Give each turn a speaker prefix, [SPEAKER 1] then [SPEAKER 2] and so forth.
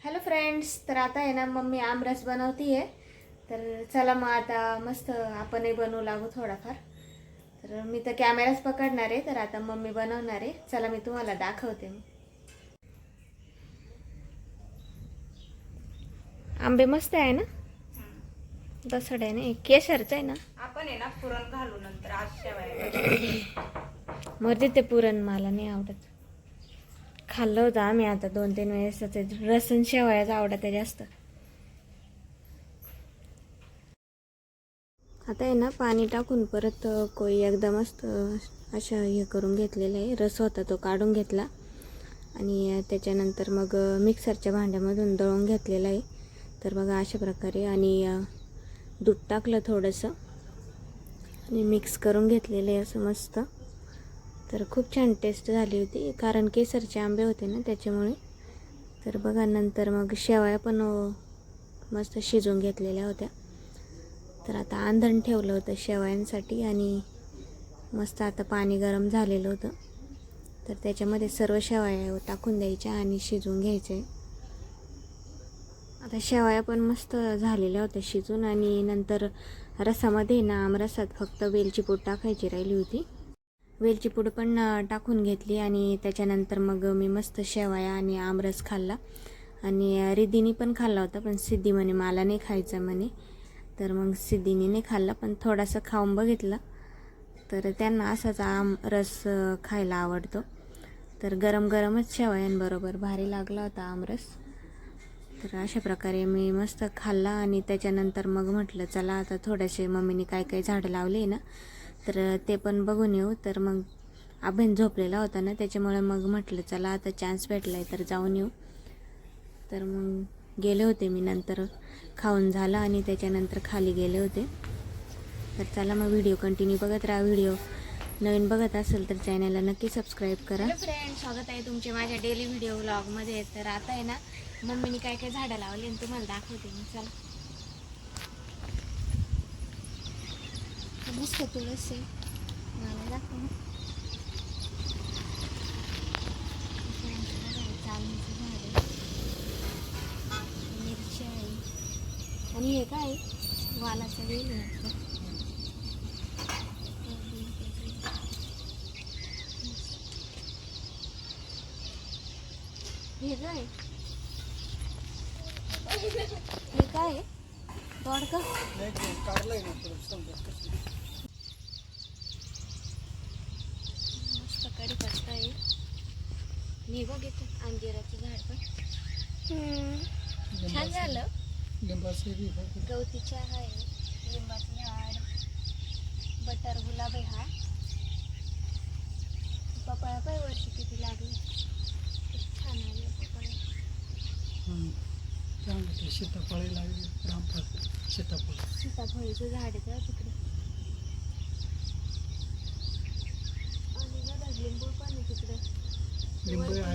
[SPEAKER 1] Hello friends तर आता आहे ना मम्मी आमरस बनवती आहे तर चला मग आता मस्त आपणही बनवू लागू थोडाफार. तर मी तर कॅमेराच पकडणार आहे तर आता मम्मी बनवणार आहे. चला मी तुम्हाला दाखवते मग. आंबे मस्त आहे ना? दसड आहे ना? केशरचं आहे ना?
[SPEAKER 2] आपण आहे ना पुरण घालू नंतर आज
[SPEAKER 1] मर्जी ते पुरण मला नाही आवडत. खाल्लं होतं आम्ही आता दोन तीन वेळेस ते रसन शेवयाच आवडत आहे जास्त. आता आहे ना पाणी टाकून परत कोई एकदम मस्त अशा हे करून घेतलेलं आहे. रस होता तो काढून घेतला. आणि त्याच्यानंतर मग मिक्सरच्या भांड्यामधून दळून घेतलेलं आहे. तर बघा अशा प्रकारे. आणि दूध टाकलं थोडंसं. आणि मिक्स करून घेतलेलं आहे असं मस्त. तर खूप छान टेस्ट झाली होती कारण केसरचे आंबे होते ना त्याच्यामुळे. तर बघा नंतर मग शेवया पण मस्त शिजवून घेतलेल्या होत्या. तर आता आंधण ठेवलं होतं शेवयांसाठी आणि मस्त आता पाणी गरम झालेलं होतं. तर त्याच्यामध्ये सर्व शेवया टाकून द्यायच्या आणि शिजवून घ्यायचे. आता शेवया पण मस्त झालेल्या होत्या शिजून आणि नंतर रसामध्ये ना आमरसात फक्त वेलची पूड टाकायची राहिली होती. वेलची पूड पण टाकून घेतली आणि त्याच्यानंतर मग मी मस्त शेवया आणि आमरस खाल्ला. आणि अ, रिद्धीने पण खाल्ला होता पण सिद्धी म्हणे मला नाही खायचं म्हणे. तर मग सिद्धीने नाही खाल्ला पण थोडासा खाऊन बघितला. तर त्यांना असाच आम रस खायला आवडतो. तर गरम गरमच शेवयांबरोबर भारी लागला होता आमरस. तर अशा प्रकारे मी मस्त खाल्ला आणि त्याच्यानंतर मग म्हटलं चला आता थोडेसे मम्मीने काय काय झाडं लावले ना तर ते पण बघून येऊ. तर मग अभेन झोपलेला होता ना त्याच्यामुळे मग म्हटलं चला आता चान्स भेटला आहे तर जाऊन येऊ. तर मग गेले होते मी नंतर. खाऊन झालं आणि त्याच्यानंतर खाली गेले होते. तर चला मग व्हिडिओ कंटिन्यू बघत राहा. व्हिडिओ नवीन बघत असेल तर चॅनलला नक्की सबस्क्राईब करा. फ्रेंड स्वागत आहे तुमचे माझ्या डेली व्हिडिओ व्लॉगमध्ये तर आता आहे ना मम्मीने काय काय झाडं लावली आणि तुम्हाला दाखवते मी. चला. मस्त तुळस आहे मला दाखव ना. झाड आहे मिरची आहे आणि हे काय वालाचं वेल आहे हे काय हे काय दोडका मस्त कढीपत्ता आहे मी बघ इथं अंजिराचं झाड पण. छान झालं. गवती चहा आहे. लिंबाचं झाड. बटर गुलाब आहे हा. पपळा पाय वर्षी किती लागली? छान आले पपळा
[SPEAKER 3] सीताफळे लागली. रामफळ सीताफळ.
[SPEAKER 1] सीताफळीचं झाड आहे तेव्हा तिकडे. आणि बघा